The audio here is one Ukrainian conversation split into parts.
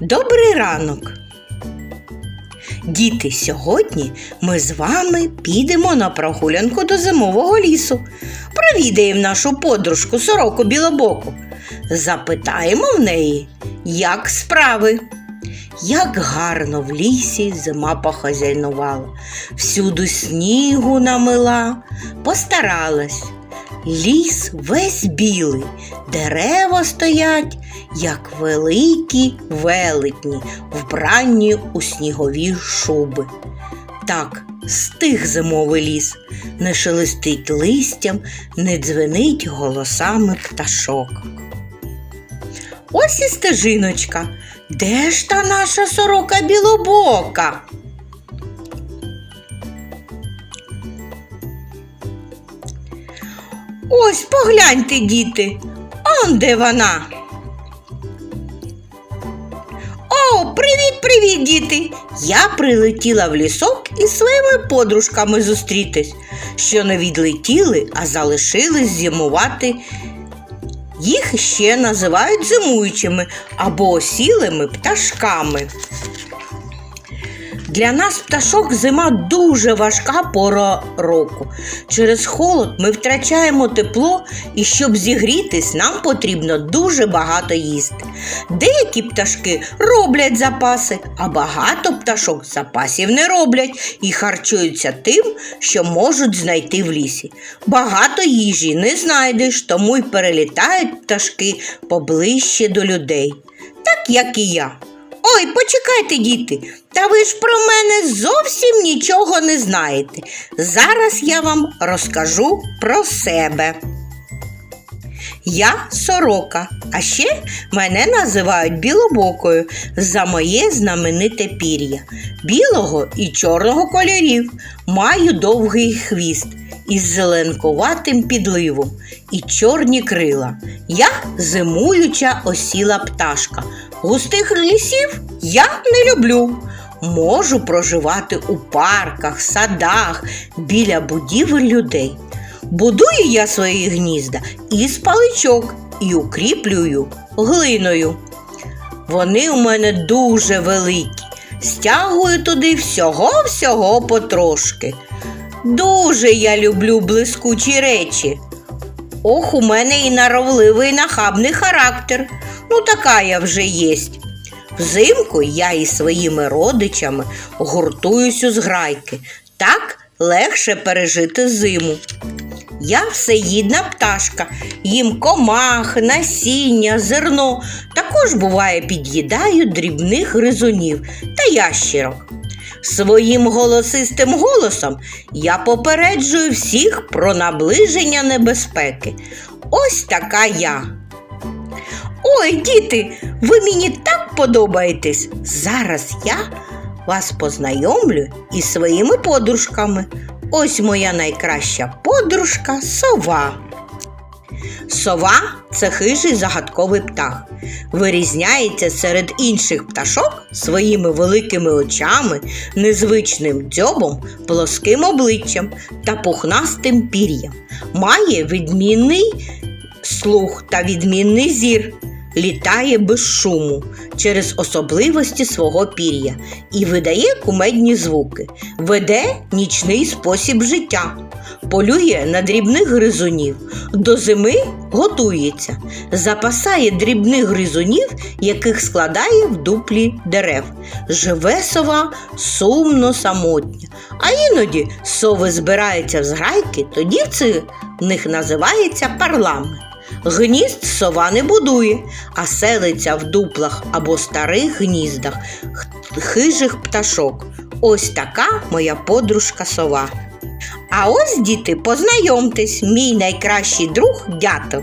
Добрий ранок. Діти, сьогодні ми з вами підемо на прогулянку до зимового лісу. Провідаємо нашу подружку сороку білобоку. Запитаємо в неї, як справи. Як гарно в лісі зима похазяйнувала, всюду снігу намила, постаралась. Ліс весь білий, дерева стоять, як великі велетні, вбранні у снігові шуби. Так, стих зимовий ліс, не шелестить листям, не дзвенить голосами пташок. Ось і стежиночка. Де ж та наша сорока білобока? Ось погляньте, діти, он де вона. О, привіт, привіт, діти! Я прилетіла в лісок із своїми подружками зустрітись, що не відлетіли, а залишились зимувати. Їх ще називають зимуючими або осілими пташками. Для нас пташок зима дуже важка пора року. Через холод ми втрачаємо тепло, і щоб зігрітись, нам потрібно дуже багато їсти. Деякі пташки роблять запаси, а багато пташок запасів не роблять і харчуються тим, що можуть знайти в лісі. Багато їжі не знайдеш, тому й перелітають пташки поближче до людей, так як і я. Ой, почекайте, діти, та ви ж про мене зовсім нічого не знаєте. Зараз я вам розкажу про себе. Я сорока, а ще мене називають білобокою за моє знамените пір'я. Білого і чорного кольорів. Маю довгий хвіст із зеленкуватим підливом і чорні крила. Я зимуюча осіла пташка. Густих лісів я не люблю. Можу проживати у парках, садах, біля будівель людей. Будую я свої гнізда із паличок і укріплюю глиною. Вони у мене дуже великі. Стягую туди всього-всього потрошки. Дуже я люблю блискучі речі. Ох, у мене і наровливий нахабний характер. Ну, така я вже єсть. Взимку я із своїми родичами гуртуюсь у зграйки. Так легше пережити зиму. Я всеїдна пташка, їм комах, насіння, зерно. Також буває під'їдаю дрібних гризунів та ящірок. Своїм голосистим голосом я попереджую всіх про наближення небезпеки. Ось така я. Ой, діти, ви мені так подобаєтесь. Зараз я вас познайомлю із своїми подружками. Ось моя найкраща подружка сова. Сова це хижий загадковий птах. Вирізняється серед інших пташок своїми великими очами, незвичним дзьобом, плоским обличчям та пухнастим пір'ям. Має відмінний слух та відмінний зір. Літає без шуму через особливості свого пір'я і видає кумедні звуки, веде нічний спосіб життя, полює на дрібних гризунів, до зими готується, запасає дрібних гризунів, яких складає в дуплі дерев. Живе сова сумно самотня, а іноді сови збираються в зграйки, тоді це в них називається парламент. Гнізд сова не будує, а селиться в дуплах або старих гніздах хижих пташок. Ось така моя подружка сова. А ось, діти, познайомтесь, мій найкращий друг дятел.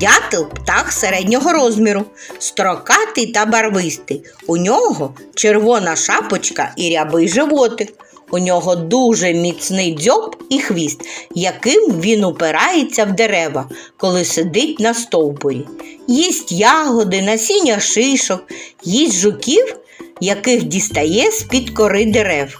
Дятел птах середнього розміру, строкатий та барвистий. У нього червона шапочка і рябий животик. У нього дуже міцний дзьоб і хвіст, яким він упирається в дерева, коли сидить на стовбурі. Їсть ягоди, насіння шишок, їсть жуків, яких дістає з-під кори дерев.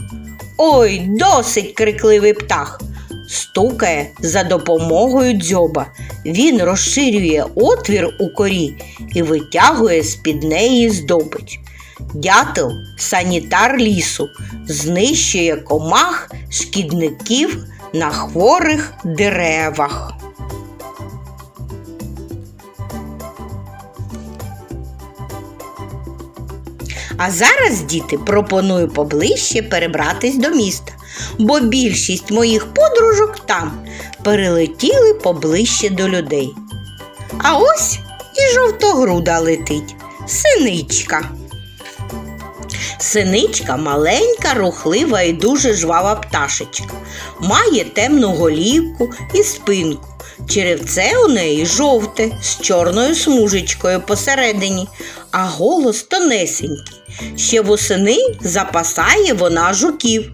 Ой, досить крикливий птах. Стукає за допомогою дзьоба. Він розширює отвір у корі і витягує з-під неї здобич. Дятел санітар лісу знищує комах шкідників на хворих деревах. А зараз, діти, пропоную поближче перебратись до міста, бо більшість моїх подружок там перелетіли поближче до людей. А ось і жовтогруда летить, синичка. Синичка маленька, рухлива і дуже жвава пташечка. Має темну голівку і спинку. Черевце у неї жовте з чорною смужечкою посередині, а голос тонесенький. Ще восени запасає вона жуків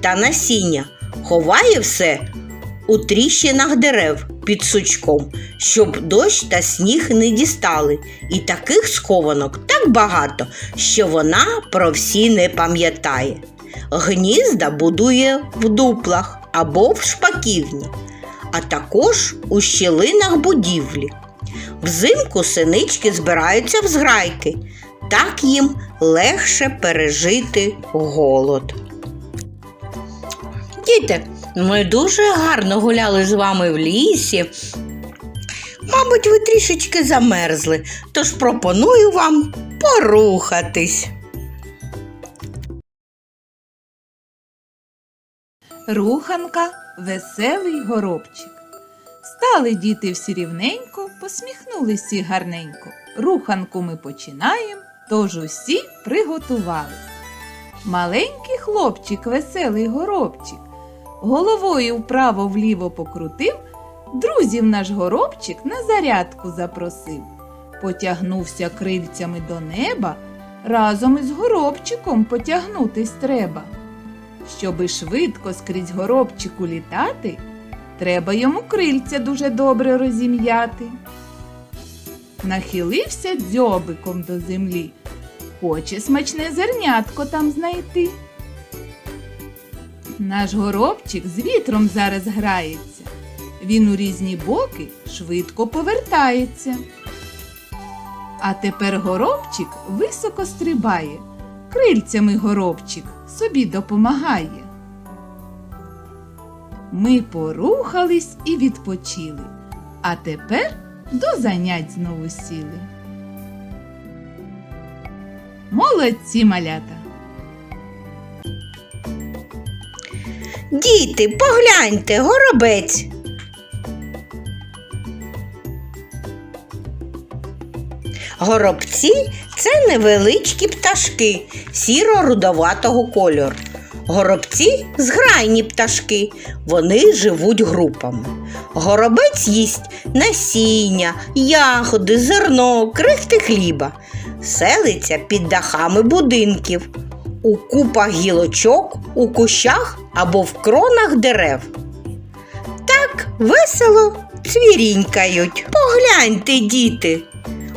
та насіння, ховає все у тріщинах дерев під сучком, щоб дощ та сніг не дістали. І таких схованок так багато, що вона про всі не пам'ятає. Гнізда будує в дуплах або в шпаківні, а також у щілинах будівлі. Взимку синички збираються в зграйки, так їм легше пережити голод. Діти, ми дуже гарно гуляли з вами в лісі. Мабуть, ви трішечки замерзли, тож пропоную вам порухатись. Руханка веселий горобчик. Стали діти всі рівненько, посміхнулись всі гарненько. Руханку ми починаємо, тож усі приготувались. Маленький хлопчик, веселий горобчик, головою вправо-вліво покрутив, друзів наш горобчик на зарядку запросив. Потягнувся крильцями до неба, разом із горобчиком потягнутись треба. Щоби швидко скрізь горобчику літати, треба йому крильця дуже добре розім'яти. Нахилився дзьобиком до землі, хоче смачне зернятко там знайти. Наш горобчик з вітром зараз грається. Він у різні боки швидко повертається. А тепер горобчик високо стрибає, крильцями горобчик собі допомагає. Ми порухались і відпочили, а тепер до занять знову сіли. Молодці малята! Діти, погляньте, горобець. Горобці це невеличкі пташки сіро-рудоватого кольору. Горобці зграйні пташки, вони живуть групами. Горобець їсть насіння, ягоди, зерно, крихти хліба, селиться під дахами будинків, у купах гілочок, у кущах або в кронах дерев. Так весело цвірінькають. Погляньте, діти,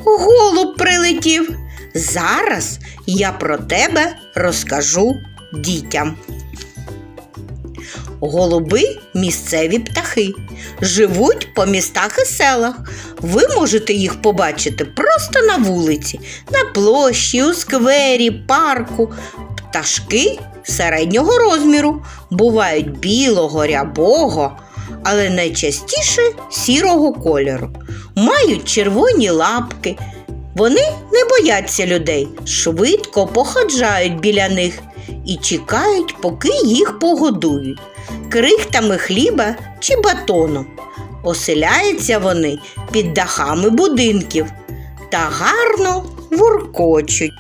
голуб прилетів. Зараз я про тебе розкажу дітям. Голуби місцеві птахи, живуть по містах і селах. Ви можете їх побачити просто на вулиці, на площі, у сквері, парку. Пташки середнього розміру бувають білого, рябого, але найчастіше сірого кольору. Мають червоні лапки. Вони не бояться людей, швидко походжають біля них і чекають, поки їх погодують крихтами хліба чи батоном. Оселяються вони під дахами будинків та гарно вуркочуть.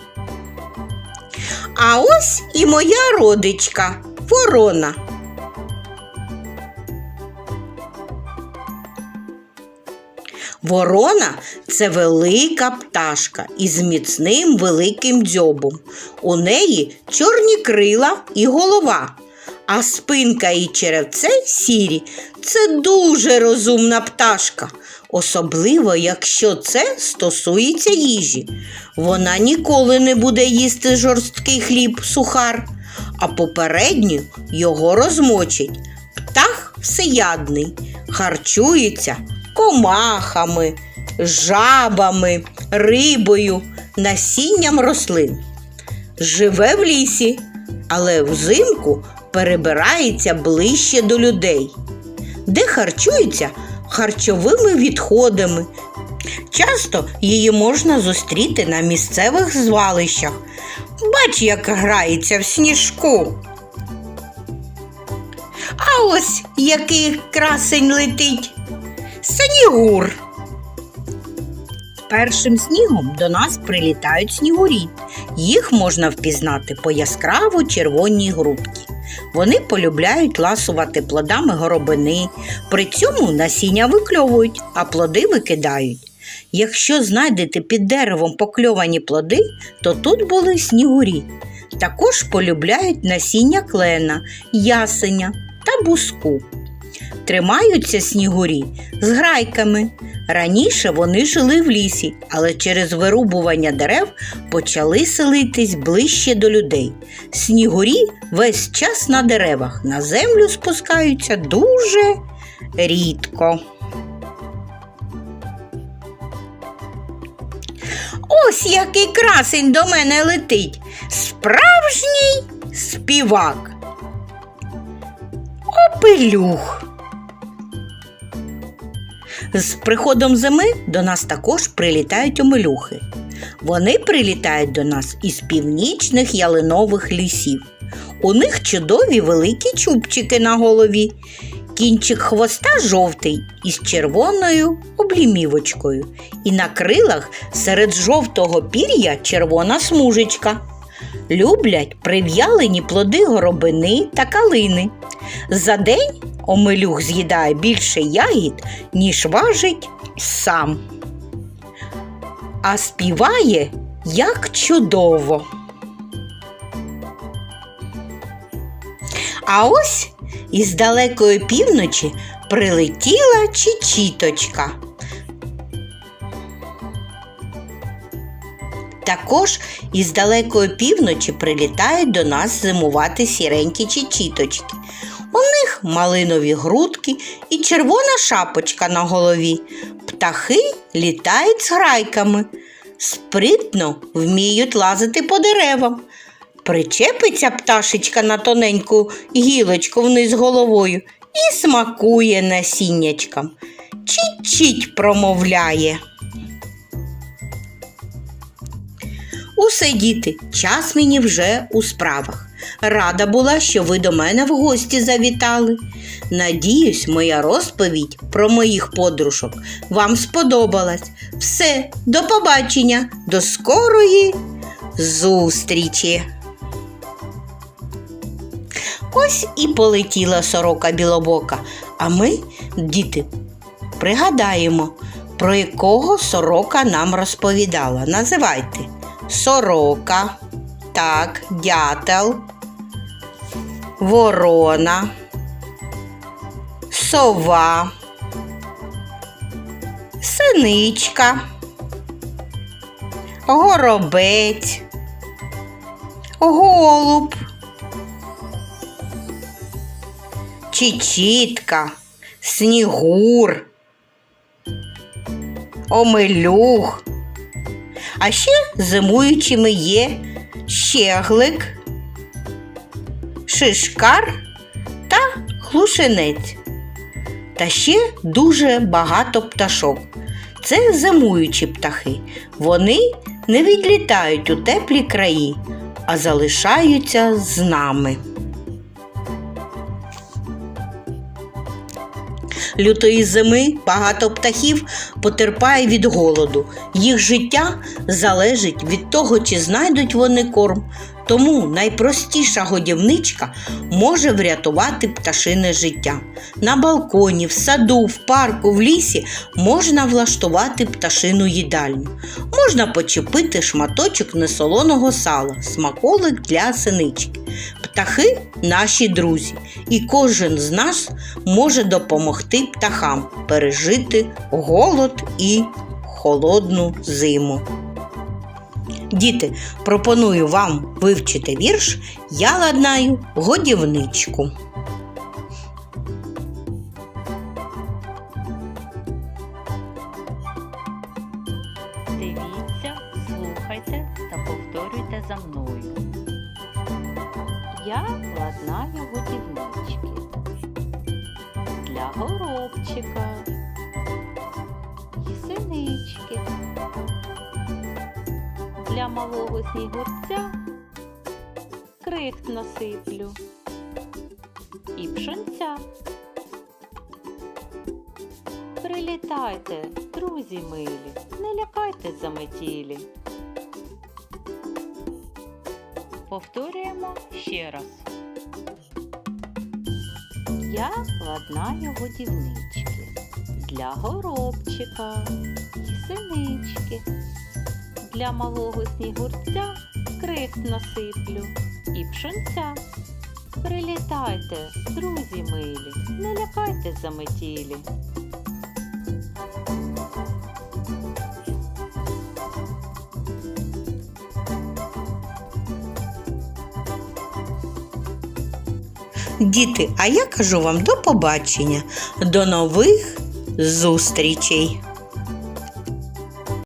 А ось і моя родичка ворона. Ворона це велика пташка із міцним великим дзьобом. У неї чорні крила і голова, а спинка і черевце сірі. Це дуже розумна пташка, особливо якщо це стосується їжі. Вона ніколи не буде їсти жорсткий хліб, сухар, а попередньо його розмочить. Птах всеядний, харчується комахами, жабами, рибою, насінням рослин. Живе в лісі, але взимку перебирається ближче до людей, де харчується харчовими відходами. Часто її можна зустріти на місцевих звалищах. Бач, як грається в сніжку. А ось який красень летить. Снігур. Першим снігом до нас прилітають снігурі. Їх можна впізнати по яскраво червоній грудці. Вони полюбляють ласувати плодами горобини, при цьому насіння викльовують, а плоди викидають. Якщо знайдете під деревом покльовані плоди, то тут були снігурі. Також полюбляють насіння клена, ясеня та буску. Тримаються снігурі з грайками. Раніше вони жили в лісі, але через вирубування дерев почали селитись ближче до людей. Снігурі весь час на деревах, на землю спускаються дуже рідко. Ось який красень до мене летить. Справжній співак. Опелюх. З приходом зими до нас також прилітають омелюхи. Вони прилітають до нас із північних ялинових лісів. У них чудові великі чубчики на голові. Кінчик хвоста жовтий із червоною облімівочкою, і на крилах серед жовтого пір'я червона смужечка. Люблять прив'ялені плоди горобини та калини. За день омелюх з'їдає більше ягід, ніж важить сам. А співає як чудово. А ось із далекої півночі прилетіла чічіточка. Також із далекої півночі прилітають до нас зимувати сіренькі чічіточки. У них малинові грудки і червона шапочка на голові. Птахи літають з грайками, спритно вміють лазити по деревам. Причепиться пташечка на тоненьку гілочку вниз головою і смакує насіннячкам. Чить-чить промовляє. Усе, діти, час мені вже у справах. Рада була, що ви до мене в гості завітали. Надіюсь, моя розповідь про моїх подружок вам сподобалась. Все, до побачення, до скорої зустрічі. Ось і полетіла сорока білобока. А ми, діти, пригадаємо, про якого сорока нам розповідала. Називайте сорока, так, дятел, ворона, сова, синичка, горобець, голуб, чічітка, снігур, омелюх. А ще зимуючими є щеглик, шишкар та глушинець. Та ще дуже багато пташок. Це зимуючі птахи. Вони не відлітають у теплі краї, а залишаються з нами. Лютої зими багато птахів потерпає від голоду. Їх життя залежить від того, чи знайдуть вони корм. Тому найпростіша годівничка може врятувати пташине життя. На балконі, в саду, в парку, в лісі можна влаштувати пташину їдальню. Можна почепити шматочок несолоного сала, смаколик для синички. Птахи наші друзі, і кожен з нас може допомогти птахам пережити голод і холодну зиму. Діти, пропоную вам вивчити вірш Я ладнаю годівничку. Для малого снігурця крихт насиплю і пшонця. Прилітайте, друзі милі, не лякайте заметілі. Повторюємо ще раз. Я ладнаю годівнички для горобчика і синички. Для малого снігурця крихт насиплю і пшонця. Прилітайте, друзі милі, не лякайте заметілі. Діти, а я кажу вам до побачення, до нових зустрічей!